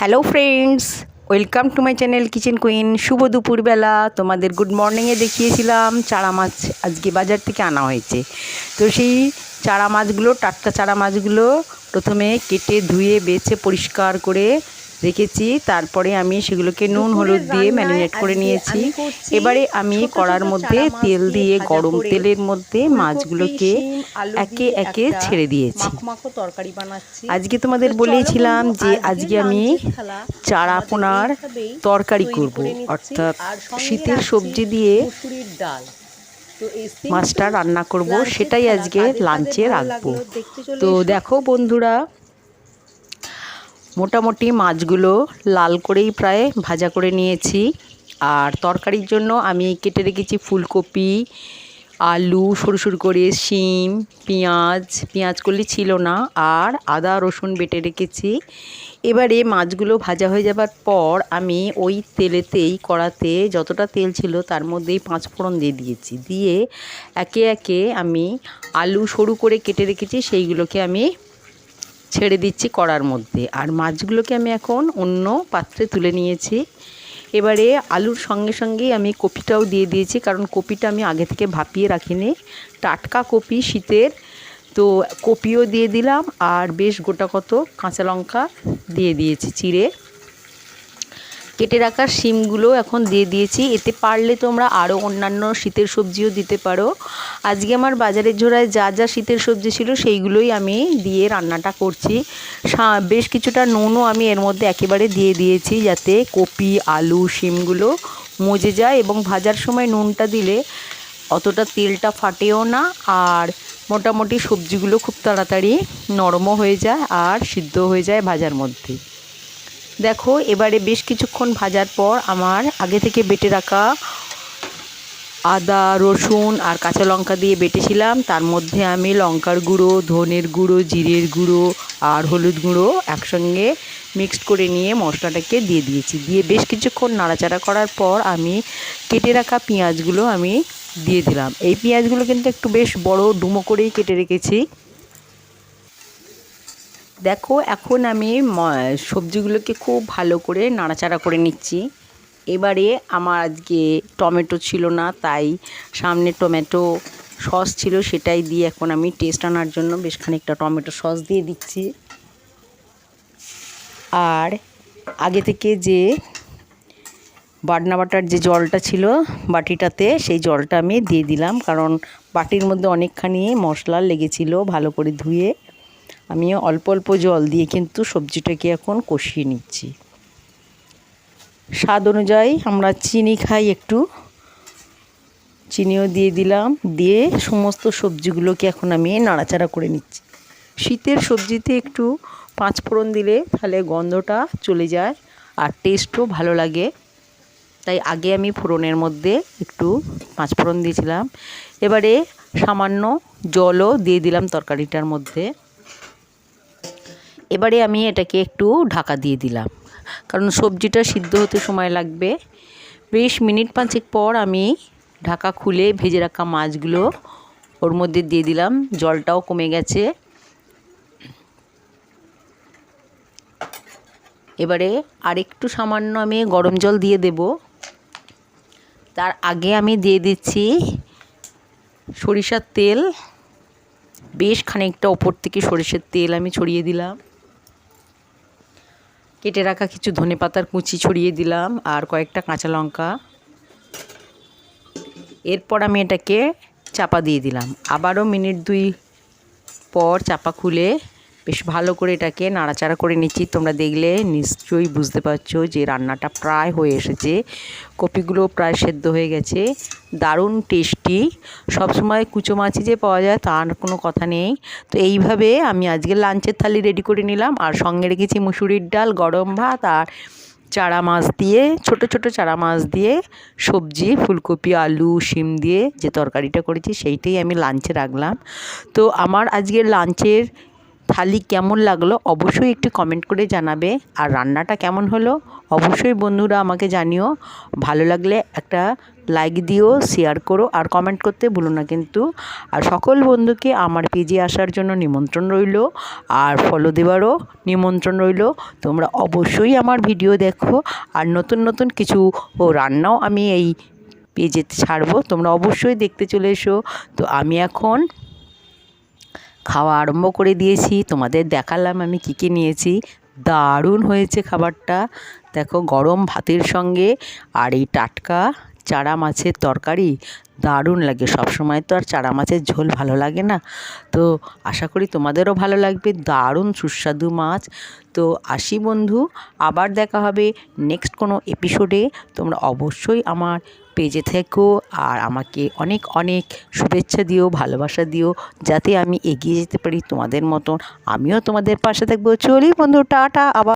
Hello friends welcome to my channel kitchen queen শুভ দুপুরবেলা। তোমাদের good মর্নিংয়ে দেখিয়েছিলাম। চারা মাছ আজকে বাজার থেকে আনা হয়েছে। তো সেই চারা মাছগুলো, টাটকা চারা মাছগুলো প্রথমে কেটে ধুয়ে, বেছে, পরিষ্কার করে রেখেছি তারপরে আমি সেগুলোকে নুন হলুদ দিয়ে ম্যারিনেট করে নিয়েছি। এবারে আমি কড়ার মধ্যে তেল দিয়ে গরম তেলের মধ্যে মাছগুলোকে একে একে ছেড়ে দিয়েছি। আজকে তোমাদের বলেছিলাম যে আজকে আমি চারা পোনার তরকারি করব। অর্থাৎ শীতের সবজি দিয়ে ডাল। মাছটা রান্না করব সেটাই আজকে লাঞ্চে রাখব। তো দেখো বন্ধুরা মোটামুটি মাছগুলো লাল করেই প্রায় ভাজা করে নিয়েছি। আর তরকারির জন্য আমি কেটে রেখেছি ফুলকপি, আলু, সরু সরু করে শিম, পেঁয়াজ। পেঁয়াজ কলি ছিল না। আর আদা, রসুন বেটে রেখেছি। এবারে মাছগুলো ভাজা হয়ে যাবার পর আমি ওই তেলেতেই, কড়াতে যতটা তেল ছিল তার মধ্যেই পাঁচ ফোড়ন দিয়ে দিয়েছি। দিয়ে একে একে আমি আলু সরু করে কেটে রেখেছি, সেইগুলোকে আমি ছেড়ে দিচ্ছি কড়ার মধ্যে। আর মাছগুলোকে আমি এখন অন্য পাত্রে তুলে নিয়েছি। এবারে আলুর সঙ্গে সঙ্গে আমি কপিটাও দিয়ে দিয়েছি, কারণ কপিটা আমি আগে থেকে ভাপিয়ে রাখিনি। টাটকা কপি শীতের, তো কপিও দিয়ে দিলাম, আর বেশ গোটা কত কাঁচা লঙ্কা দিয়ে দিয়েছি চিড়ে। কেটে রাখা শিমগুলো এখন দিয়ে দিয়েছি। এতে পারলে তোমরা আরও অন্যান্য শীতের সবজিও দিতে পারো। আজকে আমার বাজারের ঝোড়ায় যা যা শীতের সবজি ছিল সেইগুলোই আমি দিয়ে রান্নাটা করছি। বেশ কিছুটা নুনও আমি এর মধ্যে একেবারে দিয়ে দিয়েছি যাতে কপি, আলু, শিমগুলো মজে যায় এবং ভাজার সময় নুনটা দিলে অতটা তেলটা ফাটেও না আর মোটামুটি সবজিগুলো খুব তাড়াতাড়ি নরমও হয়ে যায় আর সিদ্ধ হয়ে যায় ভাজার মধ্যে। দেখো, এবারে বেশ কিছুক্ষণ ভাজার পর আমার আগে থেকে বেটে রাখা আদা, রসুন আর কাঁচা লঙ্কা দিয়ে বেটেছিলাম। তার মধ্যে আমি লঙ্কার গুঁড়ো, ধনের গুঁড়ো, জিরের গুঁড়ো আর হলুদ গুঁড়ো একসঙ্গে মিক্সড করে নিয়ে মশলাটাকে দিয়ে দিয়েছি। দিয়ে বেশ কিছুক্ষণ নাড়াচাড়া করার পর আমি কেটে রাখা পেঁয়াজগুলো আমি দিয়ে দিলাম। এই পেঁয়াজগুলো কিন্তু একটু বেশ বড় ডুমো করেই কেটে রেখেছি। দেখো, এখন আমি সবজিগুলোকে খুব ভালো করে নাড়াচাড়া করে নিচ্ছি। এবারে আমার আজকে টমেটো ছিল না, তাই সামনে টমেটো সস ছিল, সেটাই দিয়ে এখন আমি টেস্ট আনার জন্য বেশ খানিকটা টমেটো সস দিয়ে দিচ্ছি। আর আগে থেকে যে বাটনা বাটার যে জলটা ছিল বাটিটাতে, সেই জলটা আমি দিয়ে দিলাম, কারণ বাটির মধ্যে অনেকখানি মশলা লেগেছিল ভালো করে ধুয়ে। আমি অল্প অল্প জল দিয়ে কিন্তু সবজিটাকে এখন কষিয়ে নিচ্ছি। স্বাদ অনুযায়ী আমরা চিনি খাই একটু। চিনিও দিয়ে দিলাম, দিয়ে সমস্ত সবজিগুলোকে এখন আমি নাড়াচাড়া করে নিচ্ছি। শীতের সবজিতে একটু পাঁচ ফোড়ন দিলে তাহলে গন্ধটা চলে যায় আর টেস্টও ভালো লাগে। তাই আগে আমি ফোড়নের মধ্যে একটু পাঁচ ফোড়ন দিয়েছিলাম। এবারে সামান্য জলও দিয়ে দিলাম তরকারিটার মধ্যে। এবারে আমি এটাকে একটু ঢাকা দিয়ে দিলাম। কারণ সবজিটা সিদ্ধ হতে সময় লাগবে। বেশ মিনিট পাঁচেক পর আমি ঢাকা খুলে ভেজে রাখা মাছগুলো ওর মধ্যে দিয়ে দিলাম। জলটাও কমে গেছে। এবারে আরেকটু সামান্য আমি গরম জল দিয়ে দেব। তার আগে আমি দিয়ে দিচ্ছি সরিষার তেল। বেশ খানিকটা ওপর থেকে সরিষার তেল আমি ছড়িয়ে দিলাম। কেটে রাখা কিছু ধনে পাতার কুচি ছড়িয়ে দিলাম আর কয়েকটা কাঁচা লঙ্কা। এরপর আমি এটাকে চাপা দিয়ে দিলাম। আবারও মিনিট দুই পর চাপা খুলে বেশ ভালো করে এটাকে নাড়াচাড়া করে নিচ্ছি। তোমরা দেখলে নিশ্চয়ই বুঝতে পারছ যে রান্নাটা প্রায় হয়ে এসেছে। কপিগুলো প্রায় সেদ্ধ হয়ে গেছে। দারুণ টেস্টি। সবসময় কুচো মাছই যে পাওয়া যায় তার কোনো কথা নেই। তো এইভাবে আমি আজকে লাঞ্চের থালি রেডি করে নিলাম আর সঙ্গে রেখেছি মুসুরির ডাল, গরম ভাত আর চারা মাছ দিয়ে, ছোট ছোট চারা মাছ দিয়ে সবজি, ফুলকপি, আলু, শিম দিয়ে যে তরকারিটা করেছি সেইটাই আমি লাঞ্চে রাখলাম। তো আমার আজকের লাঞ্চের থালি কেমন লাগল অবশ্যই একটু কমেন্ট করে জানাবে। আর রান্নাটা কেমন হলো অবশ্যই বন্ধুরা আমাকে জানিও। ভালো লাগলে একটা লাইক দিও শেয়ার করো আর কমেন্ট করতে ভুলো না কিন্তু। আর সকল বন্ধুকে আমার পেজে আসার জন্য নিমন্ত্রণ রইল। আর ফলো দেওয়ারও নিমন্ত্রণ রইল। তোমরা অবশ্যই আমার ভিডিও দেখো। আর নতুন নতুন কিছু ও রান্নাও আমি এই পেজে ছাড়বো। তোমরা অবশ্যই দেখতে চলে এসো। তো আমি এখন খাওয়া আরম্ভ করে দিয়েছি। তোমাদের দেখালাম আমি কী কী নিয়েছি। দারুণ হয়েছে খাবারটা। দেখো গরম ভাতের সঙ্গে আর এই টাটকা চারা মাছের তরকারি। দারুণ লাগে। সব সময় তো আর চারা মাছের ঝোল ভালো লাগে না। তো আশা করি তোমাদেরও ভালো লাগবে। দারুণ সুস্বাদু মাছ। তো আসি বন্ধু, আবার দেখা হবে নেক্সট কোনো এপিসোডে তোমরা অবশ্যই আমার পেজে থেকো আর আমাকে অনেক অনেক শুভেচ্ছা দিও, ভালোবাসা দিও, যাতে আমি এগিয়ে যেতে পারি তোমাদের মতন। আমিও তোমাদের পাশে থাকব। চলি বন্ধু, টাটা, আবার